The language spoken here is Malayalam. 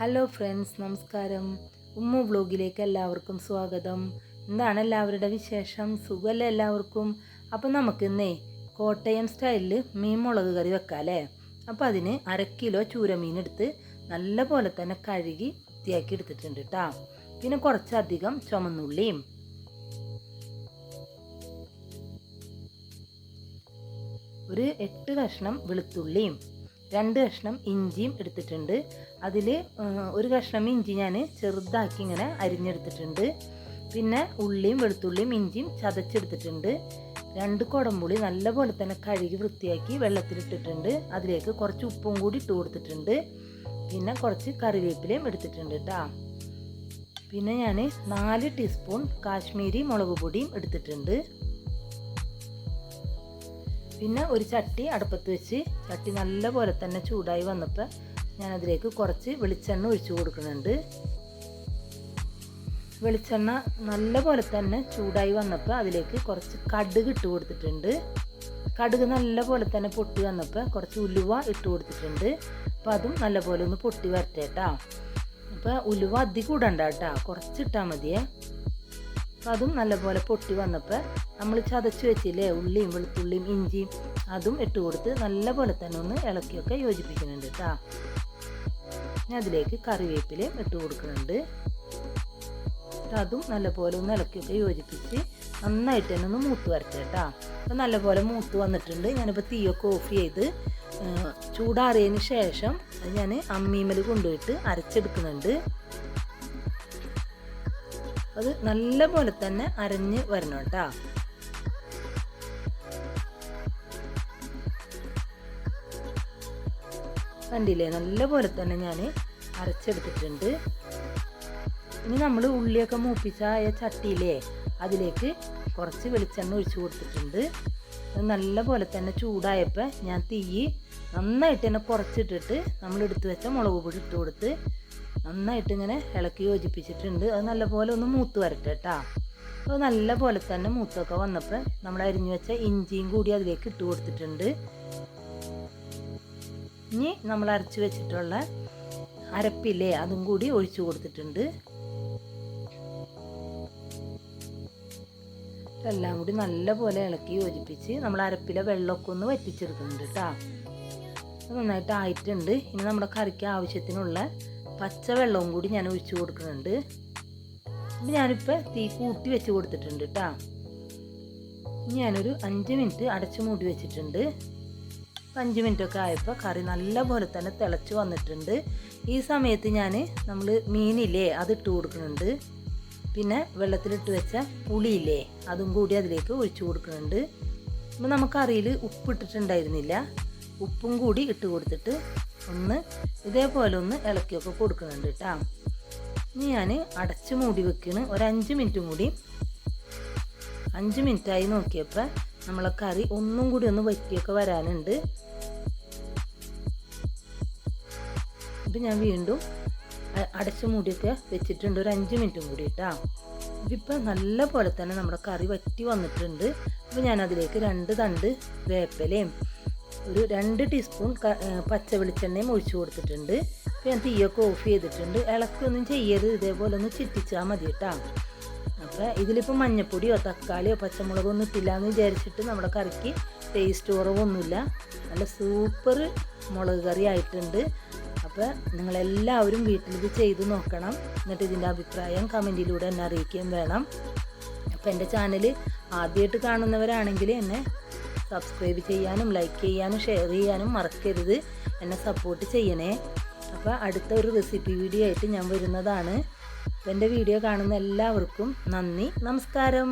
ഹലോ ഫ്രണ്ട്സ് നമസ്കാരം. ഉമ്മ വ്ലോഗിലേക്ക് എല്ലാവർക്കും സ്വാഗതം. എന്താണ് എല്ലാവരുടെ വിശേഷം? സുഖമല്ലേ എല്ലാവർക്കും? അപ്പം നമുക്ക് ഇന്നേ കോട്ടയം സ്റ്റൈലിൽ മീൻ മുളക് കറി വെക്കാം അല്ലേ അപ്പോൾ അതിന് അര കിലോ ചൂരമീൻ എടുത്ത് നല്ല പോലെ തന്നെ കഴുകി വൃത്തിയാക്കി എടുത്തിട്ടുണ്ട് കേട്ടോ പിന്നെ കുറച്ചധികം ചുമന്നുള്ളിയും ഒരു എട്ട് കഷ്ണം വെളുത്തുള്ളിയും രണ്ട് കഷ്ണം ഇഞ്ചിയും എടുത്തിട്ടുണ്ട്. അതിൽ ഒരു കഷ്ണം ഇഞ്ചി ഞാൻ ചെറുതാക്കി ഇങ്ങനെ അരിഞ്ഞെടുത്തിട്ടുണ്ട്. പിന്നെ ഉള്ളിയും വെളുത്തുള്ളിയും ഇഞ്ചിയും ചതച്ചെടുത്തിട്ടുണ്ട്. രണ്ട് കുടംപുളി നല്ലപോലെ തന്നെ കഴുകി വൃത്തിയാക്കി വെള്ളത്തിലിട്ടിട്ടുണ്ട്. അതിലേക്ക് കുറച്ച് ഉപ്പും കൂടി ഇട്ട് കൊടുത്തിട്ടുണ്ട്. പിന്നെ കുറച്ച് കറിവേപ്പിലയും എടുത്തിട്ടുണ്ട് കേട്ടോ പിന്നെ ഞാൻ നാല് ടീസ്പൂൺ കാശ്മീരി മുളക് പൊടിയും എടുത്തിട്ടുണ്ട്. പിന്നെ ഒരു ചട്ടി അടുപ്പത്ത് വെച്ച് ചട്ടി നല്ല പോലെ തന്നെ ചൂടായി വന്നപ്പോൾ ഞാൻ അതിലേക്ക് കുറച്ച് വെളിച്ചെണ്ണ ഒഴിച്ചു കൊടുക്കുന്നുണ്ട്. വെളിച്ചെണ്ണ നല്ല പോലെ തന്നെ ചൂടായി വന്നപ്പോൾ അതിലേക്ക് കുറച്ച് കടുക് ഇട്ട് കൊടുത്തിട്ടുണ്ട്. കടുക് നല്ല പോലെ തന്നെ പൊട്ടി വന്നപ്പോൾ കുറച്ച് ഉലുവ ഇട്ട് കൊടുത്തിട്ടുണ്ട്. അപ്പോൾ അതും നല്ല പോലെ ഒന്ന് പൊട്ടി വരട്ടെ കേട്ടോ അപ്പോൾ ഉലുവ അധികം ഇടണ്ട കേട്ടോ കുറച്ചിട്ടാൽ മതിയേ. അപ്പോൾ അതും നല്ലപോലെ പൊട്ടി വന്നപ്പോൾ നമ്മൾ ചതച്ച് വെച്ചില്ലേ? ഉള്ളിയും വെളുത്തുള്ളിയും ഇഞ്ചിയും അതും ഇട്ട് കൊടുത്ത് നല്ലപോലെ തന്നെ ഒന്ന് ഇളക്കിയൊക്കെ യോജിപ്പിക്കുന്നുണ്ട് കേട്ടോ ഞാൻ അതിലേക്ക് കറിവേപ്പിലയും ഇട്ട് കൊടുക്കുന്നുണ്ട്. അതും നല്ലപോലെ ഒന്ന് ഇളക്കിയൊക്കെ യോജിപ്പിച്ച് നന്നായിട്ട് തന്നെ ഒന്ന് മൂത്ത് വരട്ടെ കേട്ടോ അപ്പോൾ നല്ലപോലെ മൂത്ത് വന്നിട്ടുണ്ട്. ഞാനിപ്പോൾ തീയൊക്കെ ഓഫ് ചെയ്ത് ചൂടാറിയതിന് ശേഷം ഞാൻ അമ്മീമൽ കൊണ്ടുപോയിട്ട് അരച്ചെടുക്കുന്നുണ്ട്. അത് നല്ല പോലെ തന്നെ അരഞ്ഞ് വരണം കേട്ടോ. കണ്ടില്ലേ? നല്ല പോലെ തന്നെ ഞാൻ അരച്ചെടുത്തിട്ടുണ്ട്. ഇനി നമ്മൾ ഉള്ളിയൊക്കെ മൂപ്പിച്ചായ ചട്ടിയിലേ അതിലേക്ക് കുറച്ച് വെളിച്ചെണ്ണ ഒഴിച്ചു കൊടുത്തിട്ടുണ്ട്. അത് നല്ല പോലെ തന്നെ ചൂടായപ്പോൾ ഞാൻ തീ നന്നായിട്ട് തന്നെ കുറച്ചിട്ടിട്ട് നമ്മൾ എടുത്തു വെച്ച മുളക് പൊടി ഇട്ട് കൊടുത്ത് നന്നായിട്ട് ഇങ്ങനെ ഇളക്കി യോജിപ്പിച്ചിട്ടുണ്ട്. അത് നല്ലപോലെ ഒന്ന് മൂത്ത് വരട്ടെ കേട്ടോ അപ്പോൾ നല്ല പോലെ തന്നെ മൂത്തൊക്കെ വന്നപ്പോൾ നമ്മൾ അരിഞ്ഞു വെച്ച ഇഞ്ചിയും കൂടി അതിലേക്ക് ഇട്ട് കൊടുത്തിട്ടുണ്ട്. ഇനി നമ്മൾ അരച്ച് വെച്ചിട്ടുള്ള അരപ്പില്ലേ അതും കൂടി ഒഴിച്ചു കൊടുത്തിട്ടുണ്ട്. എല്ലാം കൂടി നല്ലപോലെ ഇളക്കി യോജിപ്പിച്ച് നമ്മൾ അരപ്പിലെ വെള്ളമൊക്കെ ഒന്ന് വറ്റിച്ചെടുക്കുന്നുണ്ട് കേട്ടോ നന്നായിട്ട് ആയിട്ടുണ്ട് ഇനി നമ്മുടെ കറിക്ക് ആവശ്യത്തിനുള്ള പച്ച വെള്ളവും കൂടി ഞാൻ ഒഴിച്ചു കൊടുക്കുന്നുണ്ട്. അപ്പം ഞാനിപ്പോൾ തീ കൂട്ടി വെച്ച് കൊടുത്തിട്ടുണ്ട് കേട്ടോ ഞാനൊരു അഞ്ച് മിനിറ്റ് അടച്ചു മൂടി വെച്ചിട്ടുണ്ട്. അഞ്ച് മിനിറ്റൊക്കെ ആയപ്പോൾ കറി നല്ല പോലെ തന്നെ തിളച്ച് വന്നിട്ടുണ്ട്. ഈ സമയത്ത് ഞാൻ നമ്മൾ മീനില്ലേ അതിട്ട് കൊടുക്കുന്നുണ്ട്. പിന്നെ വെള്ളത്തിലിട്ട് വെച്ച പുളിയില്ലേ അതും കൂടി അതിലേക്ക് ഒഴിച്ചു കൊടുക്കുന്നുണ്ട്. അപ്പോൾ നമുക്കറിയിൽ ഉപ്പിട്ടിട്ടുണ്ടായിരുന്നില്ല ഉപ്പും കൂടി ഇട്ട് കൊടുത്തിട്ട് ഒന്ന് ഇതേപോലെ ഒന്ന് ഇളക്കിയൊക്കെ കൊടുക്കുന്നുണ്ട് കേട്ടോ. ഇനി ഞാൻ അടച്ച് മൂടി വെക്കണ്. ഒരു അഞ്ച് മിനിറ്റും കൂടി. അഞ്ച് മിനിറ്റായി നോക്കിയപ്പോൾ നമ്മളെ കറി ഒന്നും കൂടി ഒന്ന് വറ്റിയൊക്കെ വരാനുണ്ട്. ഇപ്പം ഞാൻ വീണ്ടും അടച്ച് മൂടിയൊക്കെ വെച്ചിട്ടുണ്ട്. ഒരു അഞ്ച് മിനിറ്റും കൂടി കേട്ടോ. ഇതിപ്പോൾ നല്ല പോലെ തന്നെ നമ്മുടെ കറി വറ്റി വന്നിട്ടുണ്ട്. അപ്പോൾ ഞാൻ അതിലേക്ക് രണ്ട് തണ്ട് വേപ്പലയും ഒരു രണ്ട് ടീസ്പൂൺ പച്ച വെളിച്ചെണ്ണയും ഒഴിച്ചു കൊടുത്തിട്ടുണ്ട്. ഞാൻ തീയൊക്കെ ഓഫ് ചെയ്തിട്ടുണ്ട്. ഇളക്കൊന്നും ചെയ്യരുത്. ഇതേപോലെ ഒന്ന് ചിറ്റിച്ചാൽ മതി കേട്ടോ. അപ്പോൾ ഇതിലിപ്പോൾ മഞ്ഞപ്പൊടിയോ തക്കാളിയോ പച്ചമുളകോ ഒന്നും ഇട്ടില്ല എന്ന് വിചാരിച്ചിട്ട് നമ്മുടെ കറിക്ക് ടേസ്റ്റ് കുറവൊന്നുമില്ല. നല്ല സൂപ്പർ മുളക് കറി ആയിട്ടുണ്ട്. അപ്പോൾ നിങ്ങളെല്ലാവരും വീട്ടിലിത് ചെയ്ത് നോക്കണം. എന്നിട്ട് ഇതിന്റെ അഭിപ്രായം കമന്റിലൂടെ എന്നെ അറിയിക്കുകയും വേണം. അപ്പോൾ എന്റെ ചാനൽ ആദ്യമായിട്ട് കാണുന്നവരാണെങ്കിൽ എന്നെ സബ്സ്ക്രൈബ് ചെയ്യാനും ലൈക്ക് ചെയ്യാനും ഷെയർ ചെയ്യാനും മറക്കരുത്. എന്നെ സപ്പോർട്ട് ചെയ്യണേ. അപ്പോൾ അടുത്ത ഒരു റെസിപ്പി വീഡിയോ ആയിട്ട് ഞാൻ വരുന്നതാണ്. എന്റെ വീഡിയോ കാണുന്ന എല്ലാവർക്കും നന്ദി. നമസ്കാരം.